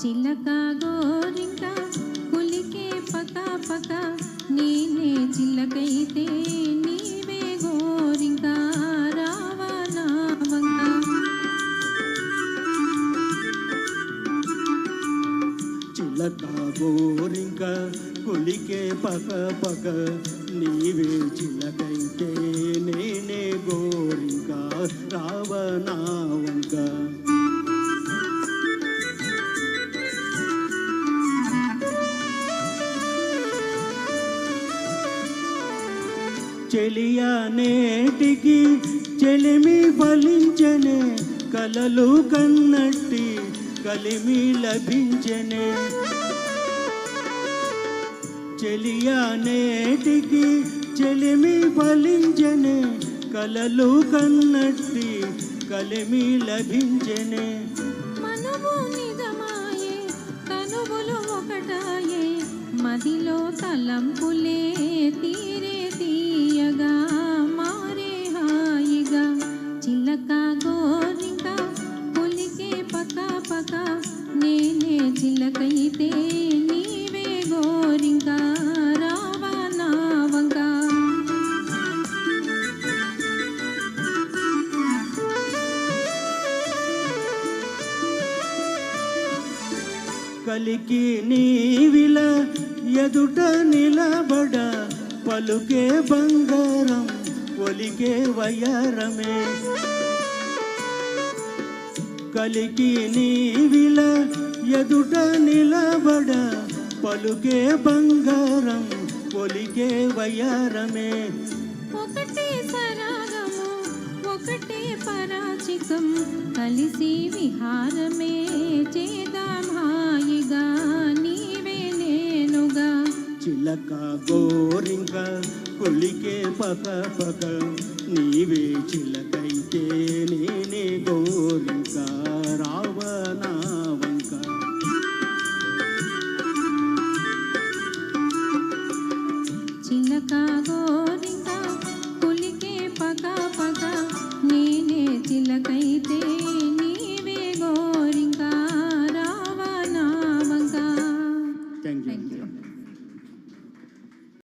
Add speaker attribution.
Speaker 1: చిలక గోరింక కులికే పక పక నేనే చిల్లకైతే నీవే గోరింక రావా వంక
Speaker 2: చిలక గోరింక కులికే పక పక నీవే చిలకైతే నేనే గోరింక. రావనా వంక చెలియా నేటికి చెలిమి ఫలించనే కలలు కన్నట్టి కలిమి లభించనే. చెలియా నేటికి చెలిమి ఫలించనే కలలు కన్నట్టి కలిమి లభించనే.
Speaker 1: మనము నిజమాయే తనువులు ఒకటాయే. మదిలో తలంపులే తీరే తీ
Speaker 2: కలికి నీవిల ఎదుట నిలబడ పలుకే బంగారం ఒలికే వయరమే కలికి నీవిల ఎదుట నిలబడ పలుకే బంగారం ఒలికే వయరమే
Speaker 1: ఒకటే సరాగము ఒకటే పరాచికం కలిసి విహారమే చేదాం
Speaker 2: చిలక గోరింక కొలికే పక పక. నీవే చిలకైతే నేనే గోరింకా.